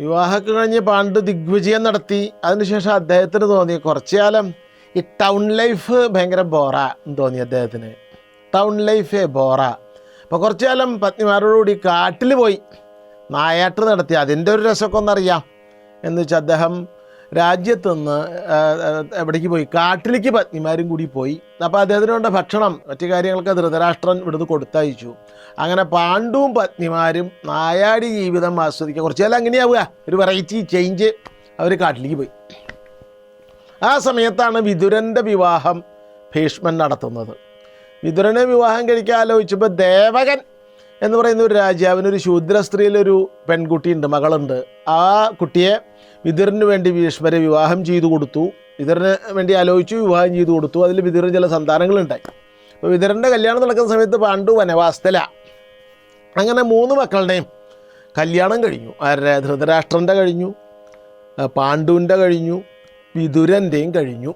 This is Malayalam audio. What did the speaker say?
വിവാഹമൊക്കെ കഴിഞ്ഞ് പാണ്ട് ദിഗ്വിജയം നടത്തി. അതിനുശേഷം അദ്ദേഹത്തിന് തോന്നി കുറച്ചു കാലം ഈ ടൗൺ ലൈഫ് ഭയങ്കര ബോറ എന്ന് തോന്നി അദ്ദേഹത്തിന്. ടൗൺ ലൈഫേ ബോറ. അപ്പോൾ കുറച്ചു കാലം പത്നിമാരോടുകൂടി കാട്ടിൽ പോയി. നായാട്ട് നടത്തി. അതിന്റെ ഒരു രസമൊക്കെ ഒന്നറിയാം. എന്ന് വെച്ചാൽ അദ്ദേഹം രാജ്യത്ത് നിന്ന് ആ, ആ, എവിടേക്ക് പോയി? കാട്ടിലേക്ക് പത്നിമാരും കൂടി പോയി. അപ്പോൾ അദ്ദേഹത്തിന് വേണ്ട ഭക്ഷണം മറ്റു കാര്യങ്ങൾക്ക് ധൃതരാഷ്ട്രൻ ഇവിടുന്ന് കൊടുത്തയച്ചു. അങ്ങനെ പാണ്ഡുവും പത്നിമാരും നായാടി ജീവിതം ആസ്വദിക്കുക കുറച്ച് കാലം അങ്ങനെയാവുക. ഒരു വെറൈറ്റി ചേഞ്ച് അവർ കാട്ടിലേക്ക് പോയി. ആ സമയത്താണ് വിതുരന്റെ വിവാഹം ഭീഷ്മൻ നടത്തുന്നത്. വിതുരനെ വിവാഹം കഴിക്കാൻ ആലോചിച്ചപ്പോൾ ദേവകൻ എന്ന് പറയുന്ന ഒരു രാജാവിന് ഒരു ശൂദ്ര സ്ത്രീയിലൊരു പെൺകുട്ടിയുണ്ട് മകളുണ്ട്. ആ കുട്ടിയെ വിതിറിന് വേണ്ടി ഭീഷ്മരെ വിവാഹം ചെയ്തു കൊടുത്തു. വിതിറിന് വേണ്ടി ആലോചിച്ചു വിവാഹം ചെയ്തു കൊടുത്തു. അതിൽ വിതിറിന് ചില സന്താനങ്ങളുണ്ടായി. അപ്പോൾ വിതിറിന്റെ കല്യാണം നടക്കുന്ന സമയത്ത് പാണ്ഡു വനവാസത്തില. അങ്ങനെ മൂന്ന് മക്കളുടെയും കല്യാണം കഴിഞ്ഞു. ആരുടെ ധൃതരാഷ്ട്രന്റെ കഴിഞ്ഞു പാണ്ഡുവിന്റെ കഴിഞ്ഞു വിതുരന്റെയും കഴിഞ്ഞു.